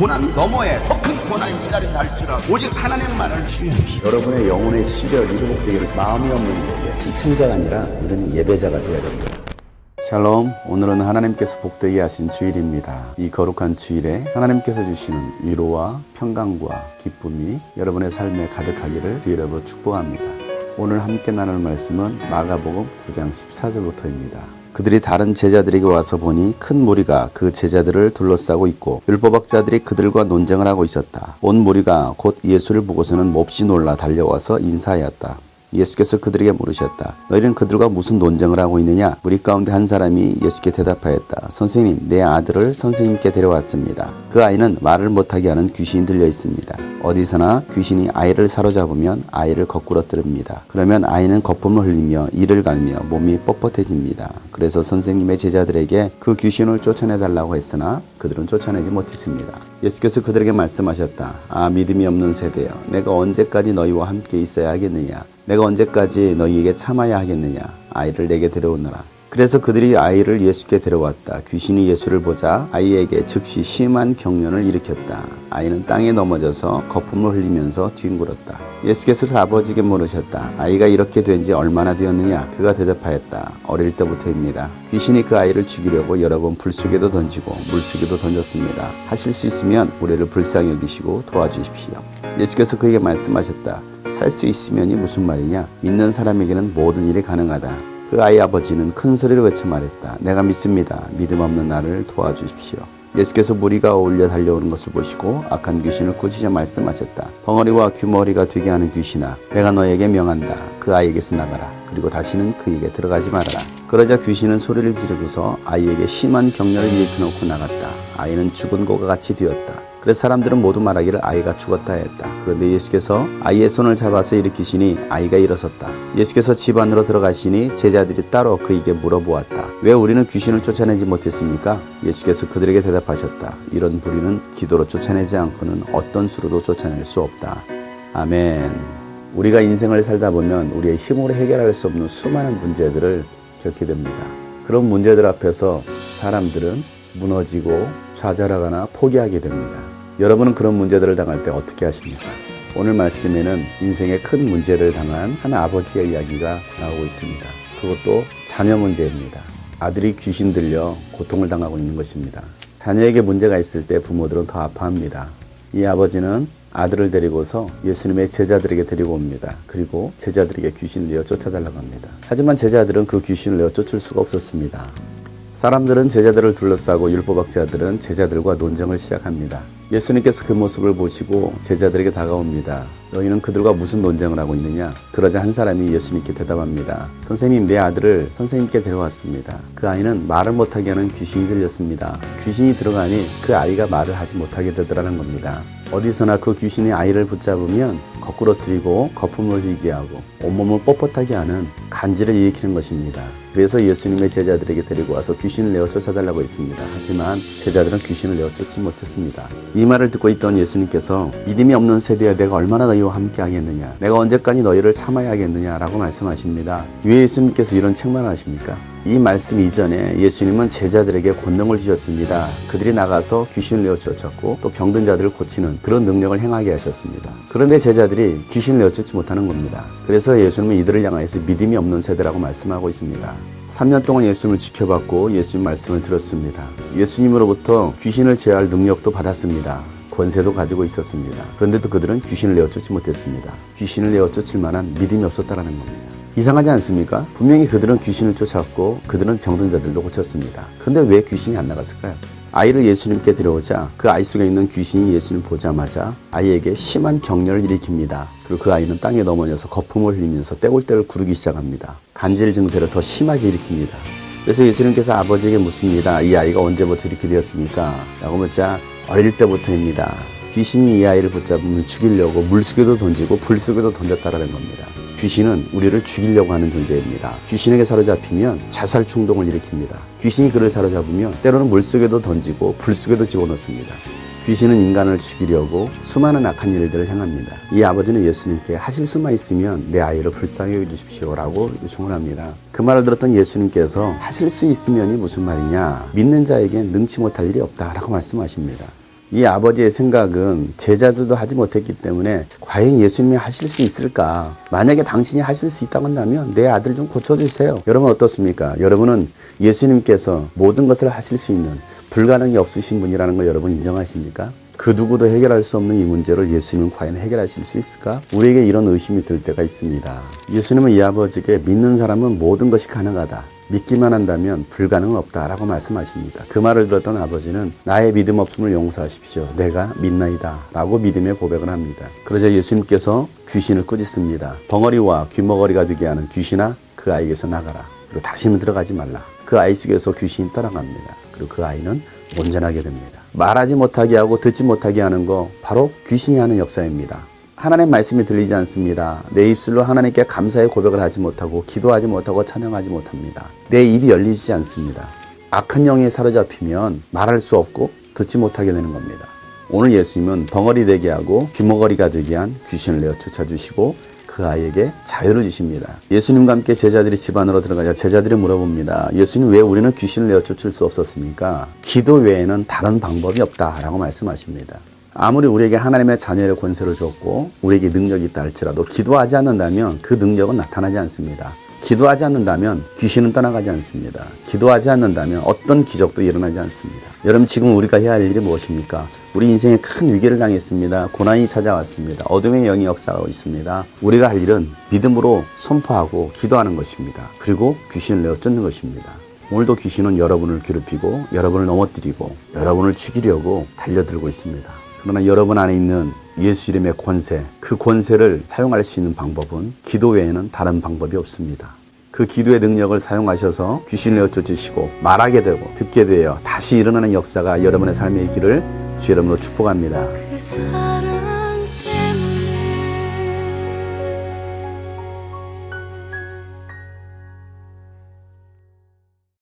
고난 너머에 더 큰 고난이 기다린다 할지라 오직 하나님만을 신뢰합시다. 여러분의 영혼의 시력이 회복되기를 마음이 없는 자에게 시청자가 아니라 이런 예배자가 되어야 됩니다. 샬롬, 오늘은 하나님께서 복되게 하신 주일입니다. 이 거룩한 주일에 하나님께서 주시는 위로와 평강과 기쁨이 여러분의 삶에 가득하기를 주 여러분 축복합니다. 오늘 함께 나눌 말씀은 마가복음 9장 14절부터입니다. 그들이 다른 제자들에게 와서 보니 큰 무리가 그 제자들을 둘러싸고 있고 율법학자들이 그들과 논쟁을 하고 있었다. 온 무리가 곧 예수를 보고서는 몹시 놀라 달려와서 인사하였다. 예수께서 그들에게 물으셨다. 너희는 그들과 무슨 논쟁을 하고 있느냐? 우리 가운데 한 사람이 예수께 대답하였다. 선생님, 내 아들을 선생님께 데려왔습니다. 그 아이는 말을 못하게 하는 귀신이 들려 있습니다. 어디서나 귀신이 아이를 사로잡으면 아이를 거꾸로 뜨릅니다. 그러면 아이는 거품을 흘리며 이를 갈며 몸이 뻣뻣해집니다. 그래서 선생님의 제자들에게 그 귀신을 쫓아내달라고 했으나 그들은 쫓아내지 못했습니다. 예수께서 그들에게 말씀하셨다. 아, 믿음이 없는 세대여. 내가 언제까지 너희와 함께 있어야 하겠느냐? 내가 언제까지 너희에게 참아야 하겠느냐? 아이를 내게 데려오너라. 그래서 그들이 아이를 예수께 데려왔다. 귀신이 예수를 보자 아이에게 즉시 심한 경련을 일으켰다. 아이는 땅에 넘어져서 거품을 흘리면서 뒹굴었다. 예수께서 그 아버지에게 물으셨다. 아이가 이렇게 된 지 얼마나 되었느냐? 그가 대답하였다. 어릴 때부터입니다. 귀신이 그 아이를 죽이려고 여러 번 불속에도 던지고 물속에도 던졌습니다. 하실 수 있으면 우리를 불쌍히 여기시고 도와주십시오. 예수께서 그에게 말씀하셨다. 할 수 있으면이 무슨 말이냐? 믿는 사람에게는 모든 일이 가능하다. 그 아이 아버지는 큰 소리로 외쳐 말했다. 내가 믿습니다. 믿음 없는 나를 도와주십시오. 예수께서 무리가 어울려 달려오는 것을 보시고 악한 귀신을 꾸짖어 말씀하셨다. 벙어리와 규머리가 되게 하는 귀신아, 내가 너에게 명한다. 그 아이에게서 나가라. 그리고 다시는 그에게 들어가지 말아라. 그러자 귀신은 소리를 지르고서 아이에게 심한 격려를 일으켜놓고 나갔다. 아이는 죽은 고가 같이 되었다. 그래서 사람들은 모두 말하기를 아이가 죽었다 했다. 그런데 예수께서 아이의 손을 잡아서 일으키시니 아이가 일어섰다. 예수께서 집 안으로 들어가시니 제자들이 따로 그에게 물어보았다. 왜 우리는 귀신을 쫓아내지 못했습니까? 예수께서 그들에게 대답하셨다. 이런 부리는 기도로 쫓아내지 않고는 어떤 수로도 쫓아낼 수 없다. 아멘. 우리가 인생을 살다 보면 우리의 힘으로 해결할 수 없는 수많은 문제들을 겪게 됩니다. 그런 문제들 앞에서 사람들은 무너지고 좌절하거나 포기하게 됩니다. 여러분은 그런 문제들을 당할 때 어떻게 하십니까? 오늘 말씀에는 인생의 큰 문제를 당한 한 아버지의 이야기가 나오고 있습니다. 그것도 자녀 문제입니다. 아들이 귀신 들려 고통을 당하고 있는 것입니다. 자녀에게 문제가 있을 때 부모들은 더 아파합니다. 이 아버지는 아들을 데리고서 예수님의 제자들에게 데리고 옵니다. 그리고 제자들에게 귀신을 내어 쫓아달라고 합니다. 하지만 제자들은 그 귀신을 내어 쫓을 수가 없었습니다. 사람들은 제자들을 둘러싸고 율법학자들은 제자들과 논쟁을 시작합니다. 예수님께서 그 모습을 보시고 제자들에게 다가옵니다. 너희는 그들과 무슨 논쟁을 하고 있느냐? 그러자 한 사람이 예수님께 대답합니다. 선생님, 내 아들을 선생님께 데려왔습니다. 그 아이는 말을 못하게 하는 귀신이 들렸습니다. 귀신이 들어가니 그 아이가 말을 하지 못하게 되더라는 겁니다. 어디서나 그 귀신이 아이를 붙잡으면 거꾸로 들이고 거품을 휘게 하고 온몸을 뻣뻣하게 하는 간지를 일으키는 것입니다. 그래서 예수님의 제자들에게 데리고 와서 귀신을 내어 쫓아달라고 했습니다. 하지만 제자들은 귀신을 내어 쫓지 못했습니다. 이 말을 듣고 있던 예수님께서 믿음이 없는 세대에 내가 얼마나 너희와 함께 하겠느냐 내가 언제까지 너희를 참아야 하겠느냐라고 말씀하십니다. 왜 예수님께서 이런 책만 하십니까? 이 말씀 이전에 예수님은 제자들에게 권능을 주셨습니다. 그들이 나가서 귀신을 내어 쫓았고 또 병든 자들을 고치는 그런 능력을 행하게 하셨습니다. 그런데 제자들이 귀신을 내어 쫓지 못하는 겁니다. 그래서 예수님은 이들을 향하여서 믿음이 없는 세대라고 말씀하고 있습니다. 3년 동안 예수님을 지켜봤고 예수님 말씀을 들었습니다. 예수님으로부터 귀신을 제어할 능력도 받았습니다. 권세도 가지고 있었습니다. 그런데도 그들은 귀신을 내어 쫓지 못했습니다. 귀신을 내어 쫓을 만한 믿음이 없었다는 겁니다. 이상하지 않습니까? 분명히 그들은 귀신을 쫓았고 그들은 병든 자들도 고쳤습니다. 그런데 왜 귀신이 안 나갔을까요? 아이를 예수님께 데려오자 그 아이 속에 있는 귀신이 예수님 보자마자 아이에게 심한 격려를 일으킵니다. 그리고 그 아이는 땅에 넘어져서 거품을 흘리면서 떼굴떼굴 구르기 시작합니다. 간질 증세를 더 심하게 일으킵니다. 그래서 예수님께서 아버지에게 묻습니다. 이 아이가 언제부터 이렇게 되었습니까? 라고 묻자 어릴 때부터입니다. 귀신이 이 아이를 붙잡으면 죽이려고 물속에도 던지고 불속에도 던졌다라는 겁니다. 귀신은 우리를 죽이려고 하는 존재입니다. 귀신에게 사로잡히면 자살 충동을 일으킵니다. 귀신이 그를 사로잡으면 때로는 물속에도 던지고 불속에도 집어넣습니다. 귀신은 인간을 죽이려고 수많은 악한 일들을 행합니다. 이 아버지는 예수님께 하실 수만 있으면 내 아이를 불쌍히 여겨주십시오 라고 요청을 합니다. 그 말을 들었던 예수님께서 하실 수 있으면이 무슨 말이냐? 믿는 자에겐 능치 못할 일이 없다 라고 말씀하십니다. 이 아버지의 생각은 제자들도 하지 못했기 때문에 과연 예수님이 하실 수 있을까? 만약에 당신이 하실 수 있다고 한다면 내 아들 좀 고쳐주세요. 여러분 어떻습니까? 여러분은 예수님께서 모든 것을 하실 수 있는 불가능이 없으신 분이라는 걸 여러분 인정하십니까? 그 누구도 해결할 수 없는 이 문제를 예수님은 과연 해결하실 수 있을까? 우리에게 이런 의심이 들 때가 있습니다. 예수님은 이 아버지에게 믿는 사람은 모든 것이 가능하다. 믿기만 한다면 불가능은 없다라고 말씀하십니다. 그 말을 들었던 아버지는 나의 믿음 없음을 용서하십시오. 내가 믿나이다. 라고 믿음의 고백을 합니다. 그러자 예수님께서 귀신을 꾸짖습니다. 벙어리와 귀머거리가 되게 하는 귀신아 그 아이에게서 나가라. 그리고 다시는 들어가지 말라. 그 아이 속에서 귀신이 떠나갑니다. 그리고 그 아이는 온전하게 됩니다. 말하지 못하게 하고 듣지 못하게 하는 거 바로 귀신이 하는 역사입니다. 하나님 말씀이 들리지 않습니다. 내 입술로 하나님께 감사의 고백을 하지 못하고 기도하지 못하고 찬양하지 못합니다. 내 입이 열리지 않습니다. 악한 영에 사로잡히면 말할 수 없고 듣지 못하게 되는 겁니다. 오늘 예수님은 벙어리 되게 하고 귀머거리가 되게 한 귀신을 내어 쫓아주시고 그 아이에게 자유를 주십니다. 예수님과 함께 제자들이 집 안으로 들어가자 제자들이 물어봅니다. 예수님 왜 우리는 귀신을 내어 쫓을 수 없었습니까? 기도 외에는 다른 방법이 없다라고 말씀하십니다. 아무리 우리에게 하나님의 자녀의 권세를 줬고 우리에게 능력이 있다 할지라도 기도하지 않는다면 그 능력은 나타나지 않습니다. 기도하지 않는다면 귀신은 떠나가지 않습니다. 기도하지 않는다면 어떤 기적도 일어나지 않습니다. 여러분 지금 우리가 해야 할 일이 무엇입니까? 우리 인생에 큰 위기를 당했습니다. 고난이 찾아왔습니다. 어둠의 영이 역사하고 있습니다. 우리가 할 일은 믿음으로 선포하고 기도하는 것입니다. 그리고 귀신을 내어 쫓는 것입니다. 오늘도 귀신은 여러분을 괴롭히고 여러분을 넘어뜨리고 여러분을 죽이려고 달려들고 있습니다. 그러나 여러분 안에 있는 예수 이름의 권세, 그 권세를 사용할 수 있는 방법은 기도 외에는 다른 방법이 없습니다. 그 기도의 능력을 사용하셔서 귀신을 쫓으시고 말하게 되고 듣게 되어 다시 일어나는 역사가 여러분의 삶에 있기를 주 여러분으로 축복합니다. 그